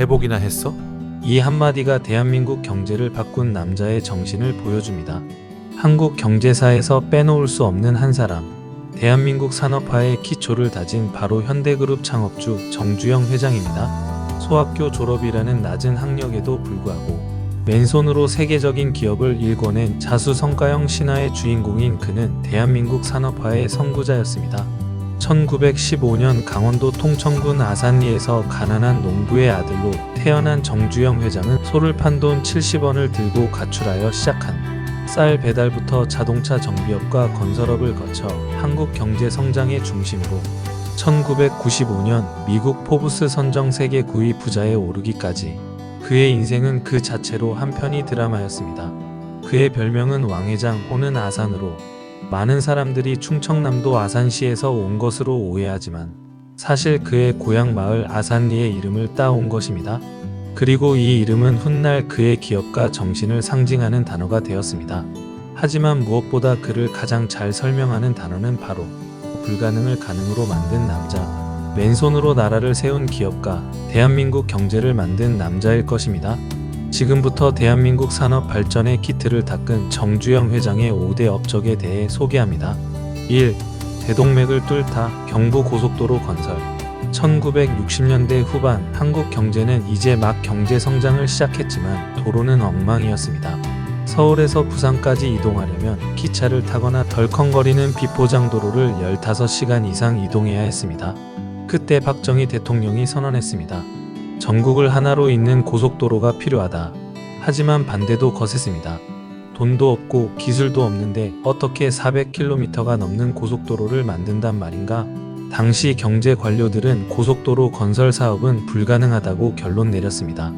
회복이나 했어? 이 한마디가 대한민국 경제를 바꾼 남자의 정신을 보여줍니다. 한국 경제사에서 빼놓을 수 없는 한 사람. 대한민국 산업화의 기초를 다진 바로 현대그룹 창업주 정주영 회장입니다. 소학교 졸업이라는 낮은 학력에도 불구하고 맨손으로 세계적인 기업을 일궈낸 자수성가형 신화의 주인공인 그는 대한민국 산업화의 선구자였습니다. 1915년 강원도 통천군 아산리에서 가난한 농부의 아들로 태어난 정주영 회장은 소를 판 돈 70원을 들고 가출하여 시작한 쌀 배달부터 자동차 정비업과 건설업을 거쳐 한국 경제 성장의 중심으로 1995년 미국 포브스 선정 세계 9위 부자에 오르기까지 그의 인생은 그 자체로 한편이 드라마였습니다. 그의 별명은 왕회장 호는 아산으로 많은 사람들이 충청남도 아산시에서 온 것으로 오해하지만 사실 그의 고향 마을 아산리의 이름을 따온 것입니다. 그리고 이 이름은 훗날 그의 기업가 정신을 상징하는 단어가 되었습니다. 하지만 무엇보다 그를 가장 잘 설명하는 단어는 바로 불가능을 가능으로 만든 남자. 맨손으로 나라를 세운 기업가, 대한민국 경제를 만든 남자일 것입니다. 지금부터 대한민국 산업 발전의 키트를 닦은 정주영 회장의 5대 업적에 대해 소개합니다. 1. 대동맥을 뚫다 경부 고속도로 건설. 1960년대 후반 한국 경제는 이제 막 경제 성장을 시작했지만 도로는 엉망이었습니다. 서울에서 부산까지 이동하려면 기차를 타거나 덜컹거리는 비포장 도로를 15시간 이상 이동해야 했습니다. 그때 박정희 대통령이 선언했습니다. 전국을 하나로 잇는 고속도로가 필요하다. 하지만 반대도 거셌습니다. 돈도 없고 기술도 없는데 어떻게 400km가 넘는 고속도로를 만든단 말인가? 당시 경제 관료들은 고속도로 건설 사업은 불가능하다고 결론 내렸습니다.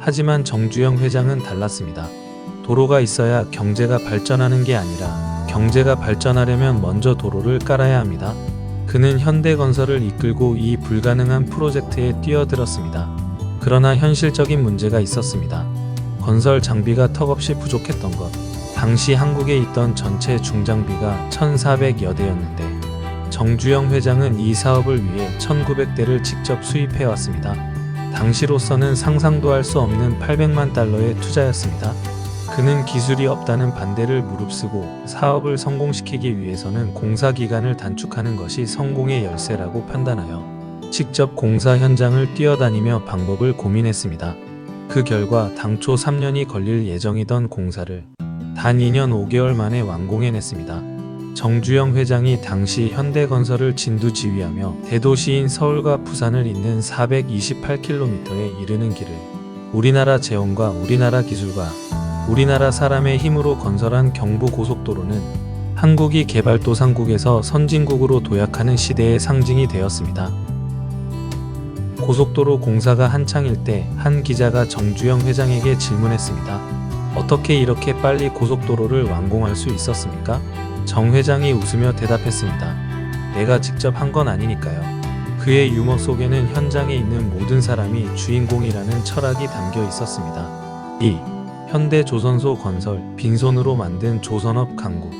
하지만 정주영 회장은 달랐습니다. 도로가 있어야 경제가 발전하는 게 아니라 경제가 발전하려면 먼저 도로를 깔아야 합니다. 그는 현대건설을 이끌고 이 불가능한 프로젝트에 뛰어들었습니다. 그러나 현실적인 문제가 있었습니다. 건설 장비가 턱없이 부족했던 것. 당시 한국에 있던 전체 중장비가 1,400여 대였는데 정주영 회장은 이 사업을 위해 1,900대를 직접 수입해 왔습니다. 당시로서는 상상도 할 수 없는 800만 달러의 투자였습니다. 그는 기술이 없다는 반대를 무릅쓰고 사업을 성공시키기 위해서는 공사 기간을 단축하는 것이 성공의 열쇠라고 판단하여 직접 공사 현장을 뛰어다니며 방법을 고민했습니다. 그 결과 당초 3년이 걸릴 예정이던 공사를 단 2년 5개월 만에 완공해냈습니다. 정주영 회장이 당시 현대건설을 진두지휘하며 대도시인 서울과 부산을 잇는 428km에 이르는 길을 우리나라 재원과 우리나라 기술과 우리나라 사람의 힘으로 건설한 경부 고속도로는 한국이 개발도상국에서 선진국으로 도약하는 시대의 상징이 되었습니다. 고속도로 공사가 한창일 때 한 기자가 정주영 회장에게 질문했습니다. 어떻게 이렇게 빨리 고속도로를 완공할 수 있었습니까? 정 회장이 웃으며 대답했습니다. 내가 직접 한 건 아니니까요. 그의 유머 속에는 현장에 있는 모든 사람이 주인공이라는 철학이 담겨 있었습니다. 2. 현대 조선소 건설, 빈손으로 만든 조선업 강국.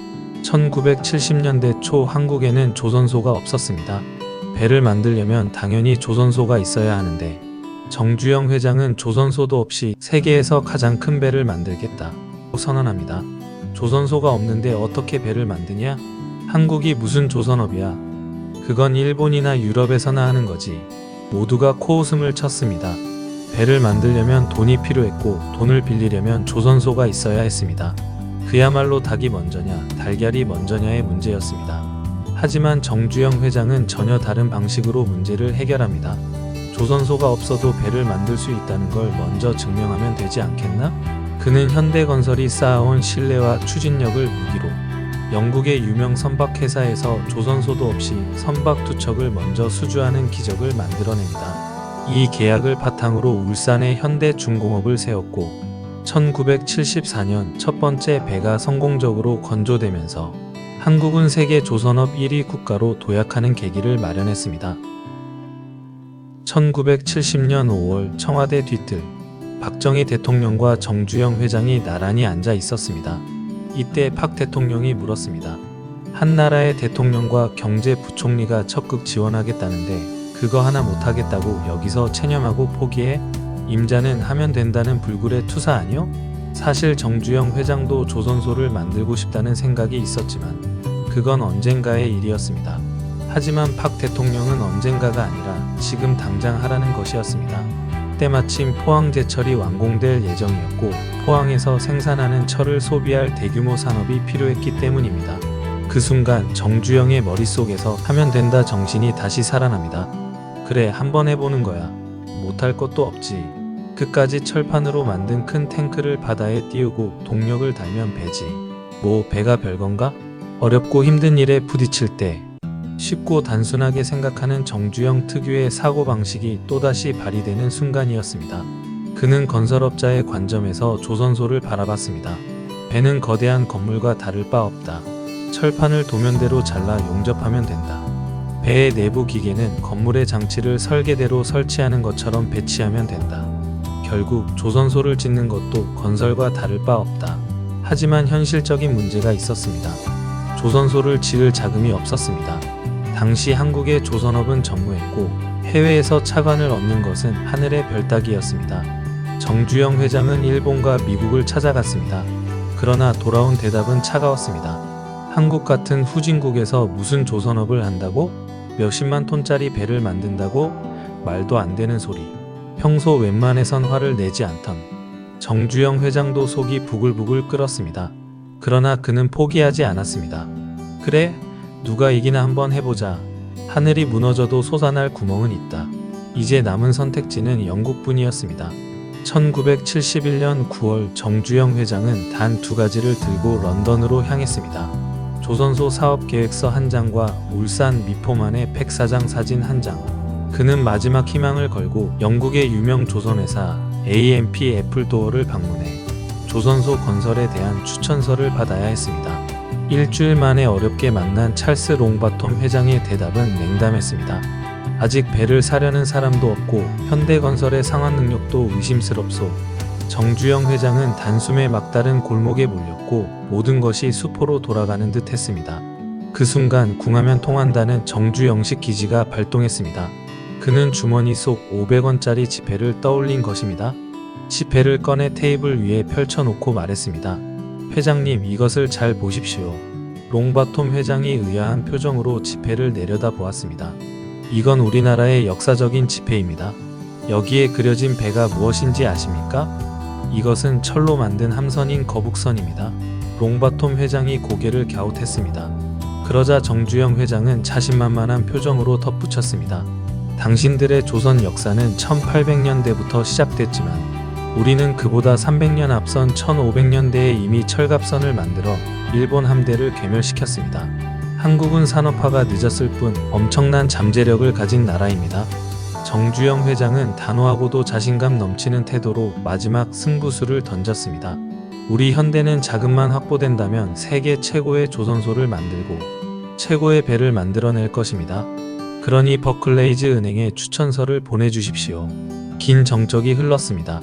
1970년대 초 한국에는 조선소가 없었습니다. 배를 만들려면 당연히 조선소가 있어야 하는데 정주영 회장은 조선소도 없이 세계에서 가장 큰 배를 만들겠다 선언합니다. 조선소가 없는데 어떻게 배를 만드냐? 한국이 무슨 조선업이야? 그건 일본이나 유럽에서나 하는 거지. 모두가 코웃음을 쳤습니다. 배를 만들려면 돈이 필요했고 돈을 빌리려면 조선소가 있어야 했습니다. 그야말로 닭이 먼저냐, 달걀이 먼저냐의 문제였습니다. 하지만 정주영 회장은 전혀 다른 방식으로 문제를 해결합니다. 조선소가 없어도 배를 만들 수 있다는 걸 먼저 증명하면 되지 않겠나? 그는 현대건설이 쌓아온 신뢰와 추진력을 무기로 영국의 유명 선박회사에서 조선소도 없이 선박 두 척을 먼저 수주하는 기적을 만들어냅니다. 이 계약을 바탕으로 울산에 현대중공업을 세웠고 1974년 첫 번째 배가 성공적으로 건조되면서 한국은 세계 조선업 1위 국가로 도약하는 계기를 마련했습니다. 1970년 5월 청와대 뒤뜰 박정희 대통령과 정주영 회장이 나란히 앉아 있었습니다. 이때 박 대통령이 물었습니다. 한 나라의 대통령과 경제부총리가 적극 지원하겠다는데 그거 하나 못하겠다고 여기서 체념하고 포기해? 임자는 하면 된다는 불굴의 투사 아니요? 사실 정주영 회장도 조선소를 만들고 싶다는 생각이 있었지만 그건 언젠가의 일이었습니다. 하지만 박 대통령은 언젠가가 아니라 지금 당장 하라는 것이었습니다. 때마침 포항 제철이 완공될 예정이었고 포항에서 생산하는 철을 소비할 대규모 산업이 필요했기 때문입니다. 그 순간 정주영의 머릿속에서 하면 된다 정신이 다시 살아납니다. 그래 한번 해보는 거야. 못할 것도 없지. 그까지 철판으로 만든 큰 탱크를 바다에 띄우고 동력을 달면 배지. 뭐 배가 별건가? 어렵고 힘든 일에 부딪힐 때 쉽고 단순하게 생각하는 정주영 특유의 사고방식이 또다시 발휘되는 순간이었습니다. 그는 건설업자의 관점에서 조선소를 바라봤습니다. 배는 거대한 건물과 다를 바 없다. 철판을 도면대로 잘라 용접하면 된다. 배의 내부 기계는 건물의 장치를 설계대로 설치하는 것처럼 배치하면 된다. 결국 조선소를 짓는 것도 건설과 다를 바 없다. 하지만 현실적인 문제가 있었습니다. 조선소를 지을 자금이 없었습니다. 당시 한국의 조선업은 전무했고 해외에서 차관을 얻는 것은 하늘의 별 따기였습니다. 정주영 회장은 일본과 미국을 찾아갔습니다. 그러나 돌아온 대답은 차가웠습니다. 한국 같은 후진국에서 무슨 조선업을 한다고? 몇십만 톤짜리 배를 만든다고? 말도 안 되는 소리. 평소 웬만해선 화를 내지 않던 정주영 회장도 속이 부글부글 끓었습니다. 그러나 그는 포기하지 않았습니다. 그래, 누가 이기나 한번 해보자. 하늘이 무너져도 솟아날 구멍은 있다. 이제 남은 선택지는 영국뿐이었습니다. 1971년 9월 정주영 회장은 단 두 가지를 들고 런던으로 향했습니다. 조선소 사업 계획서 한 장과 울산 미포만의 백사장 사진 한 장. 그는 마지막 희망을 걸고 영국의 유명 조선회사 AMP 애플도어를 방문해 조선소 건설에 대한 추천서를 받아야 했습니다. 일주일 만에 어렵게 만난 찰스 롱바톰 회장의 대답은 냉담했습니다. 아직 배를 사려는 사람도 없고 현대건설의 상환 능력도 의심스럽소. 정주영 회장은 단숨에 막다른 골목에 몰렸고 모든 것이 수포로 돌아가는 듯 했습니다. 그 순간 궁하면 통한다는 정주영식 기지가 발동했습니다. 그는 주머니 속 500원짜리 지폐를 떠올린 것입니다. 지폐를 꺼내 테이블 위에 펼쳐놓고 말했습니다. 회장님 이것을 잘 보십시오. 롱바톰 회장이 의아한 표정으로 지폐를 내려다 보았습니다. 이건 우리나라의 역사적인 지폐입니다. 여기에 그려진 배가 무엇인지 아십니까? 이것은 철로 만든 함선인 거북선입니다. 롱바톰 회장이 고개를 갸웃했습니다. 그러자 정주영 회장은 자신만만한 표정으로 덧붙였습니다. 당신들의 조선 역사는 1800년대부터 시작됐지만 우리는 그보다 300년 앞선 1500년대에 이미 철갑선을 만들어 일본 함대를 괴멸시켰습니다. 한국은 산업화가 늦었을 뿐 엄청난 잠재력을 가진 나라입니다. 정주영 회장은 단호하고도 자신감 넘치는 태도로 마지막 승부수를 던졌습니다. 우리 현대는 자금만 확보된다면 세계 최고의 조선소를 만들고 최고의 배를 만들어낼 것입니다. 그러니 버클레이즈 은행에 추천서를 보내주십시오. 긴 정적이 흘렀습니다.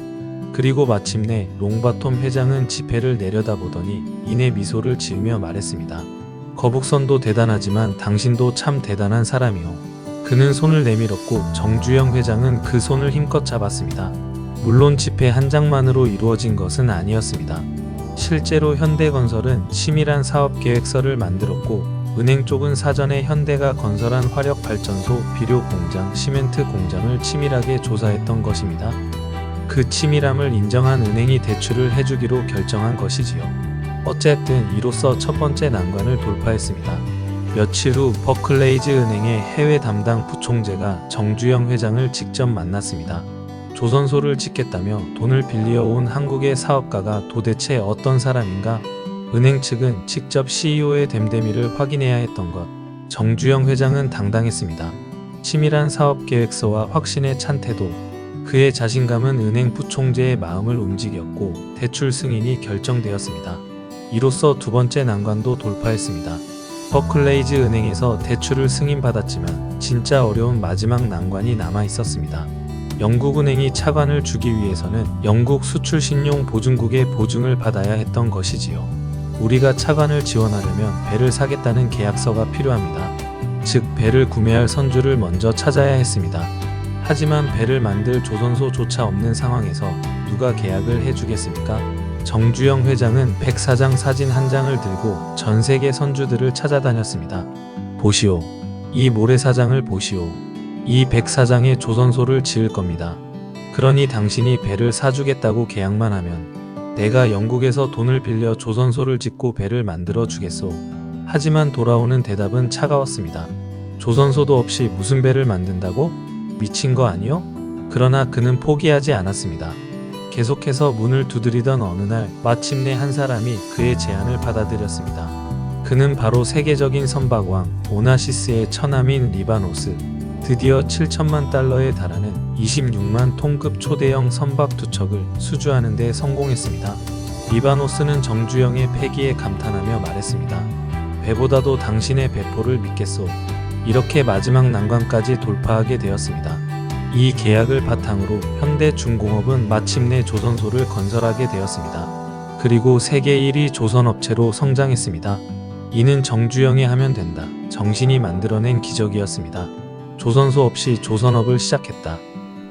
그리고 마침내 롱바톰 회장은 지폐를 내려다보더니 이내 미소를 지으며 말했습니다. 거북선도 대단하지만 당신도 참 대단한 사람이오. 그는 손을 내밀었고 정주영 회장은 그 손을 힘껏 잡았습니다. 물론 지폐 한 장만으로 이루어진 것은 아니었습니다. 실제로 현대건설은 치밀한 사업 계획서를 만들었고 은행 쪽은 사전에 현대가 건설한 화력 발전소, 비료 공장, 시멘트 공장을 치밀하게 조사했던 것입니다. 그 치밀함을 인정한 은행이 대출을 해주기로 결정한 것이지요. 어쨌든 이로써 첫 번째 난관을 돌파했습니다. 며칠 후 버클레이즈 은행의 해외 담당 부총재가 정주영 회장을 직접 만났습니다. 조선소를 짓겠다며 돈을 빌려 온 한국의 사업가가 도대체 어떤 사람인가? 은행 측은 직접 CEO의 댐데미를 확인해야 했던 것. 정주영 회장은 당당했습니다. 치밀한 사업 계획서와 확신에 찬 태도. 그의 자신감은 은행 부총재의 마음을 움직였고 대출 승인이 결정되었습니다. 이로써 두 번째 난관도 돌파했습니다. 버클레이즈 은행에서 대출을 승인받았지만 진짜 어려운 마지막 난관이 남아 있었습니다. 영국은행이 차관을 주기 위해서는 영국 수출 신용 보증국의 보증을 받아야 했던 것이지요. 우리가 차관을 지원하려면 배를 사겠다는 계약서가 필요합니다. 즉 배를 구매할 선주를 먼저 찾아야 했습니다. 하지만 배를 만들 조선소조차 없는 상황에서 누가 계약을 해주겠습니까? 정주영 회장은 백 사장 사진 한 장을 들고 전 세계 선주들을 찾아다녔습니다. 보시오. 이 모래사장을 보시오. 이 백 사장의 조선소를 지을 겁니다. 그러니 당신이 배를 사주겠다고 계약만 하면 내가 영국에서 돈을 빌려 조선소를 짓고 배를 만들어 주겠소. 하지만 돌아오는 대답은 차가웠습니다. 조선소도 없이 무슨 배를 만든다고? 미친 거 아니요? 그러나 그는 포기하지 않았습니다. 계속해서 문을 두드리던 어느 날 마침내 한 사람이 그의 제안을 받아들였습니다. 그는 바로 세계적인 선박왕 오나시스의 처남인 리바노스. 드디어 7천만 달러에 달하는 26만 톤급 초대형 선박 두 척을 수주하는 데 성공했습니다. 리바노스는 정주영의 패기에 감탄하며 말했습니다. 배보다도 당신의 배포를 믿겠소. 이렇게 마지막 난관까지 돌파하게 되었습니다. 이 계약을 바탕으로 현대중공업은 마침내 조선소를 건설하게 되었습니다. 그리고 세계 1위 조선업체로 성장했습니다. 이는 정주영이 하면 된다. 정신이 만들어낸 기적이었습니다. 조선소 없이 조선업을 시작했다.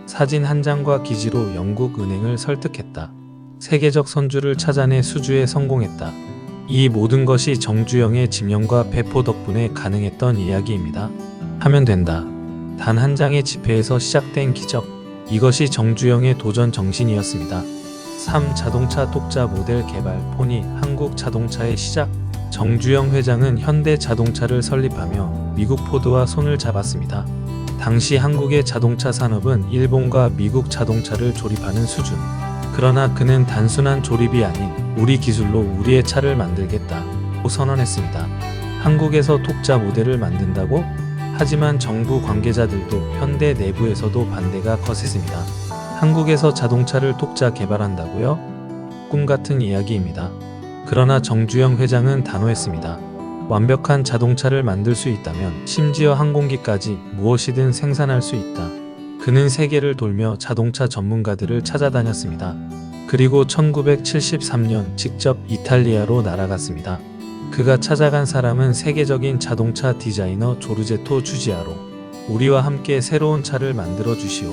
사진 한 장과 기지로 영국 은행을 설득했다. 세계적 선주를 찾아내 수주에 성공했다. 이 모든 것이 정주영의 지명과 배포 덕분에 가능했던 이야기입니다. 하면 된다. 단 한 장의 지폐에서 시작된 기적. 이것이 정주영의 도전 정신이었습니다. 3. 자동차 독자 모델 개발 폰이 한국 자동차의 시작. 정주영 회장은 현대 자동차를 설립하며 미국 포드와 손을 잡았습니다. 당시 한국의 자동차 산업은 일본과 미국 자동차를 조립하는 수준. 그러나 그는 단순한 조립이 아닌 우리 기술로 우리의 차를 만들겠다고 선언했습니다. 한국에서 독자 모델을 만든다고? 하지만 정부 관계자들도 현대 내부에서도 반대가 거셌습니다. 한국에서 자동차를 독자 개발한다고요? 꿈 같은 이야기입니다. 그러나 정주영 회장은 단호했습니다. 완벽한 자동차를 만들 수 있다면 심지어 항공기까지 무엇이든 생산할 수 있다. 그는 세계를 돌며 자동차 전문가들을 찾아다녔습니다. 그리고 1973년 직접 이탈리아로 날아갔습니다. 그가 찾아간 사람은 세계적인 자동차 디자이너 조르제토 주지아로. 우리와 함께 새로운 차를 만들어 주시오.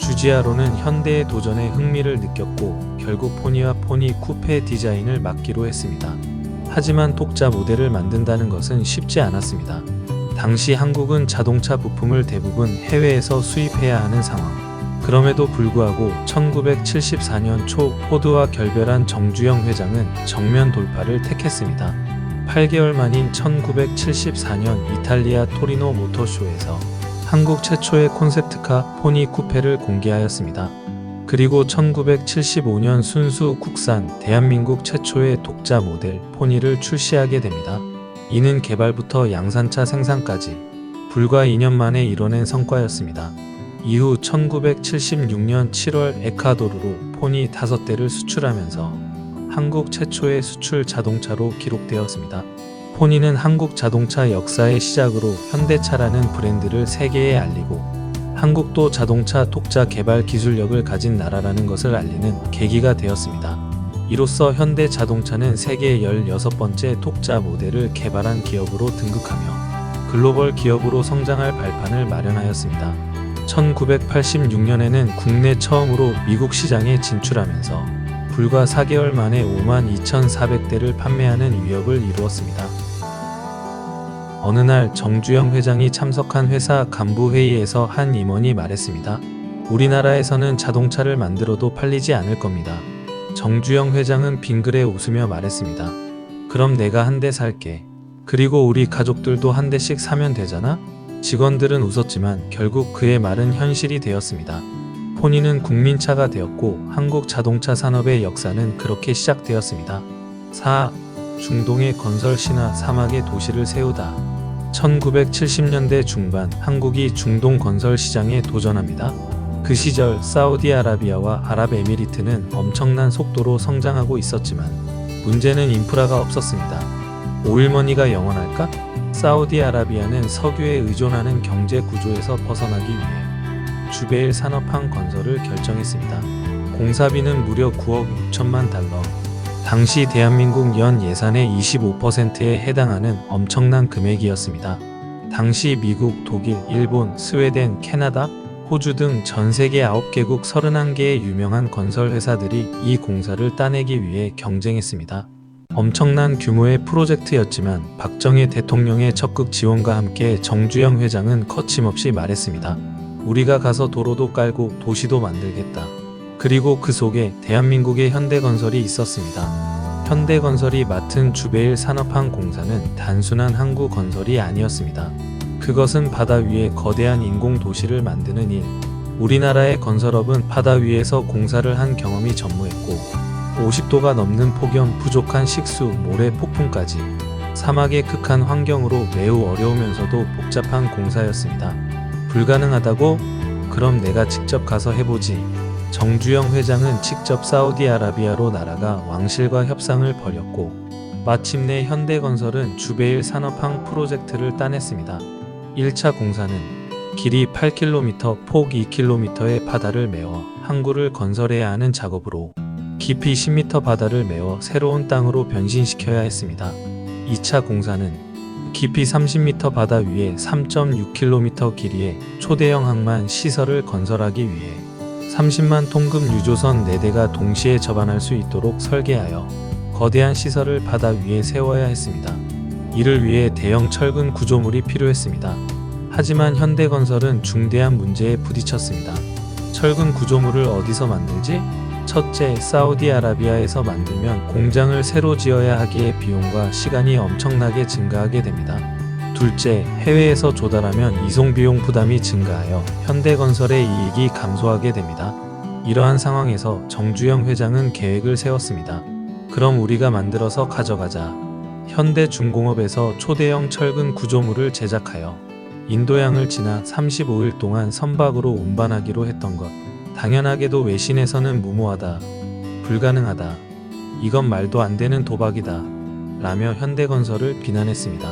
주지아로는 현대의 도전에 흥미를 느꼈고 결국 포니와 포니 쿠페 디자인을 맡기로 했습니다. 하지만 독자 모델을 만든다는 것은 쉽지 않았습니다. 당시 한국은 자동차 부품을 대부분 해외에서 수입해야 하는 상황. 그럼에도 불구하고 1974년 초 포드와 결별한 정주영 회장은 정면 돌파를 택했습니다. 8개월 만인 1974년 이탈리아 토리노 모터쇼에서 한국 최초의 콘셉트카 포니 쿠페를 공개하였습니다. 그리고 1975년 순수 국산 대한민국 최초의 독자 모델 포니를 출시하게 됩니다. 이는 개발부터 양산차 생산까지 불과 2년 만에 이뤄낸 성과였습니다. 이후 1976년 7월 에콰도르로 포니 5대를 수출하면서 한국 최초의 수출 자동차로 기록되었습니다. 포니는 한국 자동차 역사의 시작으로 현대차라는 브랜드를 세계에 알리고 한국도 자동차 독자 개발 기술력을 가진 나라라는 것을 알리는 계기가 되었습니다. 이로써 현대 자동차는 세계 16번째 독자 모델을 개발한 기업으로 등극하며 글로벌 기업으로 성장할 발판을 마련하였습니다. 1986년에는 국내 처음으로 미국 시장에 진출하면서 불과 4개월 만에 5만 2,400대를 판매하는 위협을 이루었습니다. 어느 날 정주영 회장이 참석한 회사 간부 회의에서 한 임원이 말했습니다. 우리나라에서는 자동차를 만들어도 팔리지 않을 겁니다. 정주영 회장은 빙그레 웃으며 말했습니다. 그럼 내가 한 대 살게. 그리고 우리 가족들도 한 대씩 사면 되잖아? 직원들은 웃었지만 결국 그의 말은 현실이 되었습니다. 포니는 국민차가 되었고 한국 자동차 산업의 역사는 그렇게 시작되었습니다. 4. 중동의 건설 신화 사막의 도시를 세우다. 1970년대 중반 한국이 중동 건설 시장에 도전합니다. 그 시절 사우디아라비아와 아랍에미리트는 엄청난 속도로 성장하고 있었지만 문제는 인프라가 없었습니다. 오일머니가 영원할까? 사우디아라비아는 석유에 의존하는 경제 구조에서 벗어나기 위해 주베일 산업항 건설을 결정했습니다. 공사비는 무려 9억 6천만 달러. 당시 대한민국 연 예산의 25%에 해당하는 엄청난 금액이었습니다. 당시 미국, 독일, 일본, 스웨덴, 캐나다, 호주 등 전 세계 9개국 31개의 유명한 건설 회사들이 이 공사를 따내기 위해 경쟁했습니다. 엄청난 규모의 프로젝트였지만 박정희 대통령의 적극 지원과 함께 정주영 회장은 거침없이 말했습니다. 우리가 가서 도로도 깔고 도시도 만들겠다. 그리고 그 속에 대한민국의 현대건설이 있었습니다. 현대건설이 맡은 주베일 산업항 공사는 단순한 항구 건설이 아니었습니다. 그것은 바다 위에 거대한 인공 도시를 만드는 일. 우리나라의 건설업은 바다 위에서 공사를 한 경험이 전무했고 50도가 넘는 폭염, 부족한 식수, 모래, 폭풍까지 사막의 극한 환경으로 매우 어려우면서도 복잡한 공사였습니다. 불가능하다고? 그럼 내가 직접 가서 해보지. 정주영 회장은 직접 사우디아라비아로 날아가 왕실과 협상을 벌였고 마침내 현대건설은 주베일 산업항 프로젝트를 따냈습니다. 1차 공사는 길이 8km, 폭 2km의 바다를 메워 항구를 건설해야 하는 작업으로 깊이 10m 바다를 메워 새로운 땅으로 변신시켜야 했습니다. 2차 공사는 깊이 30m 바다 위에 3.6km 길이의 초대형 항만 시설을 건설하기 위해 30만 통급 유조선 4대가 동시에 접안할 수 있도록 설계하여 거대한 시설을 바다 위에 세워야 했습니다. 이를 위해 대형 철근 구조물이 필요했습니다. 하지만 현대건설은 중대한 문제에 부딪혔습니다. 철근 구조물을 어디서 만들지? 첫째, 사우디아라비아에서 만들면 공장을 새로 지어야 하기에 비용과 시간이 엄청나게 증가하게 됩니다. 둘째, 해외에서 조달하면 이송 비용 부담이 증가하여 현대건설의 이익이 감소하게 됩니다. 이러한 상황에서 정주영 회장은 계획을 세웠습니다. 그럼 우리가 만들어서 가져가자. 현대중공업에서 초대형 철근 구조물을 제작하여 인도양을 지나 35일 동안 선박으로 운반하기로 했던 것. 당연하게도 외신에서는 무모하다, 불가능하다, 이건 말도 안 되는 도박이다, 라며 현대건설을 비난했습니다.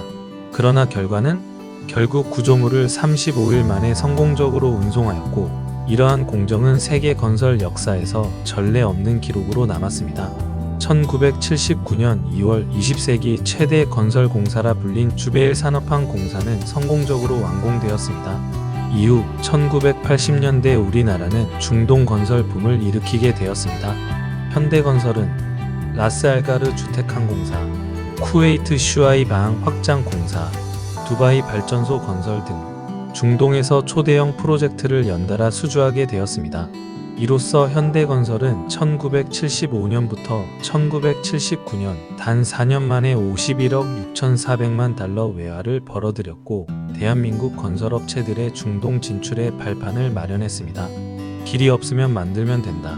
그러나 결과는 결국 구조물을 35일 만에 성공적으로 운송하였고, 이러한 공정은 세계 건설 역사에서 전례 없는 기록으로 남았습니다. 1979년 2월 20세기 최대 건설 공사라 불린 주베일 산업항 공사는 성공적으로 완공되었습니다. 이후 1980년대 우리나라는 중동 건설 붐을 일으키게 되었습니다. 현대건설은 라스알가르 주택항공사, 쿠웨이트 슈아이 방 확장 공사, 두바이 발전소 건설 등 중동에서 초대형 프로젝트를 연달아 수주하게 되었습니다. 이로써 현대건설은 1975년부터 1979년 단 4년 만에 51억 6,400만 달러 외화를 벌어들였고 대한민국 건설업체들의 중동 진출에 발판을 마련했습니다. 길이 없으면 만들면 된다.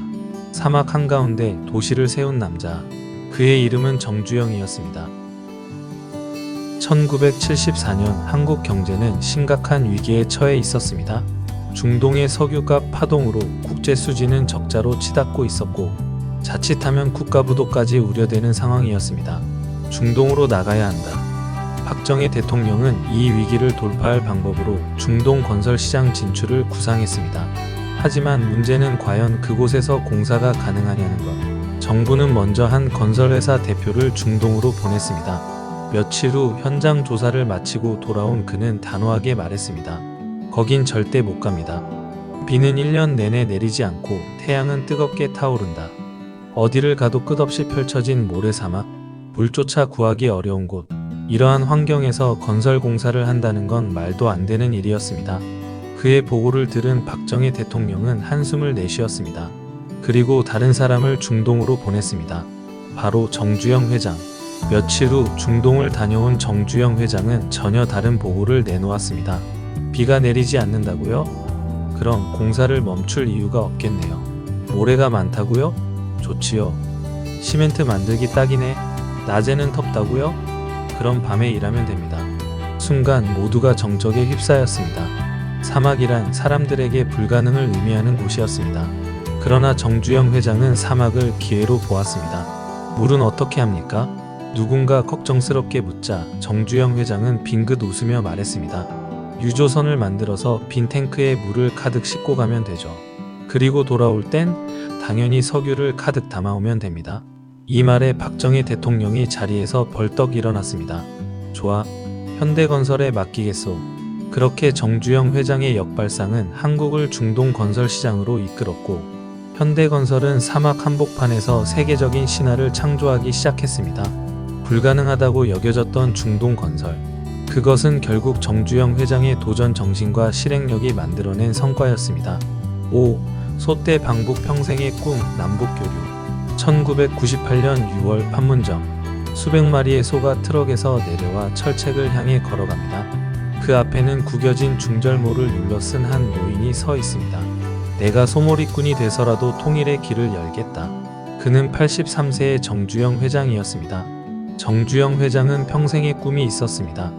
사막 한가운데 도시를 세운 남자. 그의 이름은 정주영이었습니다. 1974년 한국 경제는 심각한 위기에 처해 있었습니다. 중동의 석유값 파동으로 국제 수지는 적자로 치닫고 있었고 자칫하면 국가 부도까지 우려되는 상황이었습니다. 중동으로 나가야 한다. 박정희 대통령은 이 위기를 돌파할 방법으로 중동 건설 시장 진출을 구상했습니다. 하지만 문제는 과연 그곳에서 공사가 가능하냐는 것. 정부는 먼저 한 건설회사 대표를 중동으로 보냈습니다. 며칠 후 현장 조사를 마치고 돌아온 그는 단호하게 말했습니다. 거긴 절대 못 갑니다. 비는 1년 내내 내리지 않고 태양은 뜨겁게 타오른다. 어디를 가도 끝없이 펼쳐진 모래사막, 물조차 구하기 어려운 곳. 이러한 환경에서 건설 공사를 한다는 건 말도 안 되는 일이었습니다. 그의 보고를 들은 박정희 대통령은 한숨을 내쉬었습니다. 그리고 다른 사람을 중동으로 보냈습니다. 바로 정주영 회장. 며칠 후 중동을 다녀온 정주영 회장은 전혀 다른 보고를 내놓았습니다. 비가 내리지 않는다고요? 그럼 공사를 멈출 이유가 없겠네요. 모래가 많다고요? 좋지요. 시멘트 만들기 딱이네. 낮에는 덥다고요? 그럼 밤에 일하면 됩니다. 순간 모두가 정적에 휩싸였습니다. 사막이란 사람들에게 불가능을 의미하는 곳이었습니다. 그러나 정주영 회장은 사막을 기회로 보았습니다. 물은 어떻게 합니까? 누군가 걱정스럽게 묻자 정주영 회장은 빙긋 웃으며 말했습니다. 유조선을 만들어서 빈 탱크에 물을 가득 싣고 가면 되죠. 그리고 돌아올 땐 당연히 석유를 가득 담아오면 됩니다. 이 말에 박정희 대통령이 자리에서 벌떡 일어났습니다. 좋아. 현대건설에 맡기겠소. 그렇게 정주영 회장의 역발상은 한국을 중동 건설 시장으로 이끌었고 현대건설은 사막 한복판에서 세계적인 신화를 창조하기 시작했습니다. 불가능하다고 여겨졌던 중동 건설. 그것은 결국 정주영 회장의 도전 정신과 실행력이 만들어낸 성과였습니다. 5. 소대 방북 평생의 꿈 남북 교류 1998년 6월 판문점 수백 마리의 소가 트럭에서 내려와 철책을 향해 걸어갑니다. 그 앞에는 구겨진 중절모를 눌러 쓴 한 노인이 서 있습니다. 내가 소몰이꾼이 돼서라도 통일의 길을 열겠다. 그는 83세의 정주영 회장이었습니다. 정주영 회장은 평생의 꿈이 있었습니다.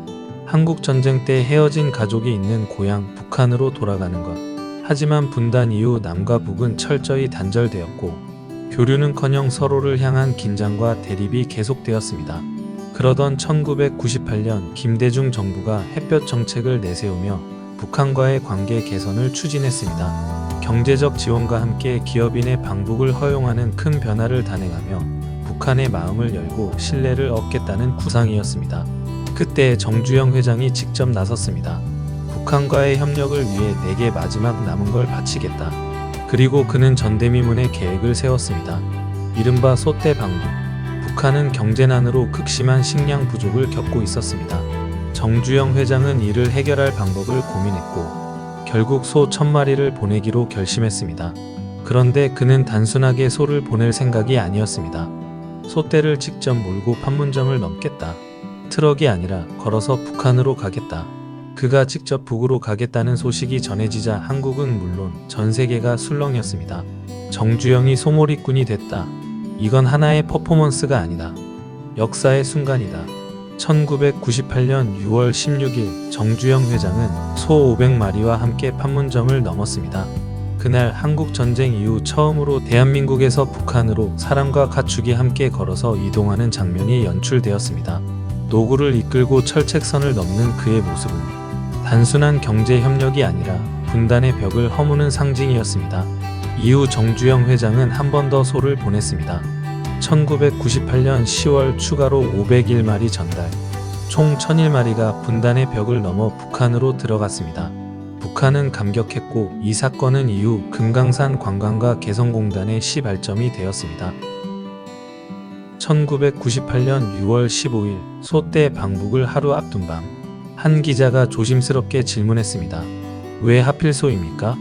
한국 전쟁 때 헤어진 가족이 있는 고향 북한으로 돌아가는 것. 하지만 분단 이후 남과 북은 철저히 단절되었고 교류는커녕 서로를 향한 긴장과 대립이 계속되었습니다. 그러던 1998년 김대중 정부가 햇볕 정책을 내세우며 북한과의 관계 개선을 추진했습니다. 경제적 지원과 함께 기업인의 방북을 허용하는 큰 변화를 단행하며 북한의 마음을 열고 신뢰를 얻겠다는 구상이었습니다. 그때 정주영 회장이 직접 나섰습니다. 북한과의 협력을 위해 내게 마지막 남은 걸 바치겠다. 그리고 그는 전대미문의 계획을 세웠습니다. 이른바 소대 방북. 북한은 경제난으로 극심한 식량 부족을 겪고 있었습니다. 정주영 회장은 이를 해결할 방법을 고민했고 결국 소 천마리를 보내기로 결심했습니다. 그런데 그는 단순하게 소를 보낼 생각이 아니었습니다. 소떼를 직접 몰고 판문점을 넘겠다. 트럭이 아니라 걸어서 북한으로 가겠다. 그가 직접 북으로 가겠다는 소식이 전해지자 한국은 물론 전 세계가 술렁였습니다. 정주영이 소몰이꾼이 됐다. 이건 하나의 퍼포먼스가 아니다. 역사의 순간이다. 1998년 6월 16일 정주영 회장은 소 500마리와 함께 판문점을 넘었습니다. 그날 한국 전쟁 이후 처음으로 대한민국에서 북한으로 사람과 가축이 함께 걸어서 이동하는 장면이 연출되었습니다. 노구를 이끌고 철책선을 넘는 그의 모습은 단순한 경제 협력이 아니라 분단의 벽을 허무는 상징이었습니다. 이후 정주영 회장은 한 번 더 소를 보냈습니다. 1998년 10월 추가로 501마리 전달. 총 1001마리가 분단의 벽을 넘어 북한으로 들어갔습니다. 북한은 감격했고 이 사건은 이후 금강산 관광과 개성공단의 시발점이 되었습니다. 1998년 6월 15일 소대 방북을 하루 앞둔 밤, 한 기자가 조심스럽게 질문했습니다. 왜 하필 소입니까?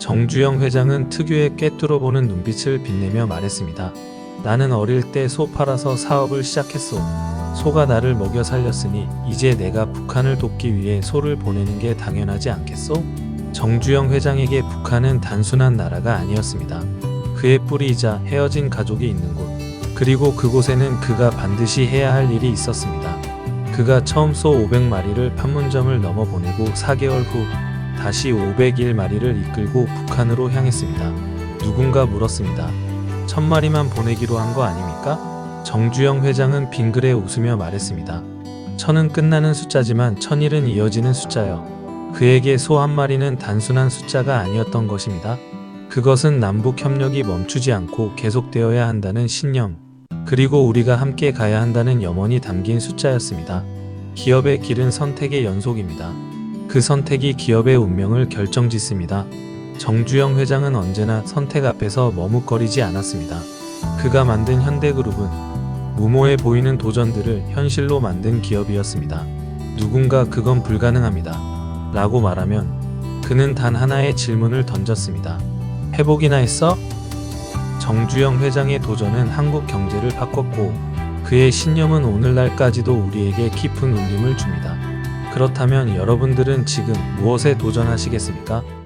정주영 회장은 특유의 꿰뚫어 보는 눈빛을 빛내며 말했습니다. 나는 어릴 때 소 팔아서 사업을 시작했소. 소가 나를 먹여 살렸으니 이제 내가 북한을 돕기 위해 소를 보내는 게 당연하지 않겠소? 정주영 회장에게 북한은 단순한 나라가 아니었습니다. 그의 뿌리이자 헤어진 가족이 있는 곳. 그리고 그곳에는 그가 반드시 해야 할 일이 있었습니다. 그가 처음 소 500마리를 판문점을 넘어 보내고 4개월 후 다시 501마리를 이끌고 북한으로 향했습니다. 누군가 물었습니다. 천 마리만 보내기로 한 거 아닙니까? 정주영 회장은 빙그레 웃으며 말했습니다. 천은 끝나는 숫자지만 천일은 이어지는 숫자요. 그에게 소 한 마리는 단순한 숫자가 아니었던 것입니다. 그것은 남북 협력이 멈추지 않고 계속되어야 한다는 신념, 그리고 우리가 함께 가야 한다는 염원이 담긴 숫자였습니다. 기업의 길은 선택의 연속입니다. 그 선택이 기업의 운명을 결정짓습니다. 정주영 회장은 언제나 선택 앞에서 머뭇거리지 않았습니다. 그가 만든 현대그룹은 무모해 보이는 도전들을 현실로 만든 기업이었습니다. 누군가 그건 불가능합니다. 라고 말하면 그는 단 하나의 질문을 던졌습니다. 회복이나 했어? 정주영 회장의 도전은 한국 경제를 바꿨고 그의 신념은 오늘날까지도 우리에게 깊은 울림을 줍니다. 그렇다면 여러분들은 지금 무엇에 도전하시겠습니까?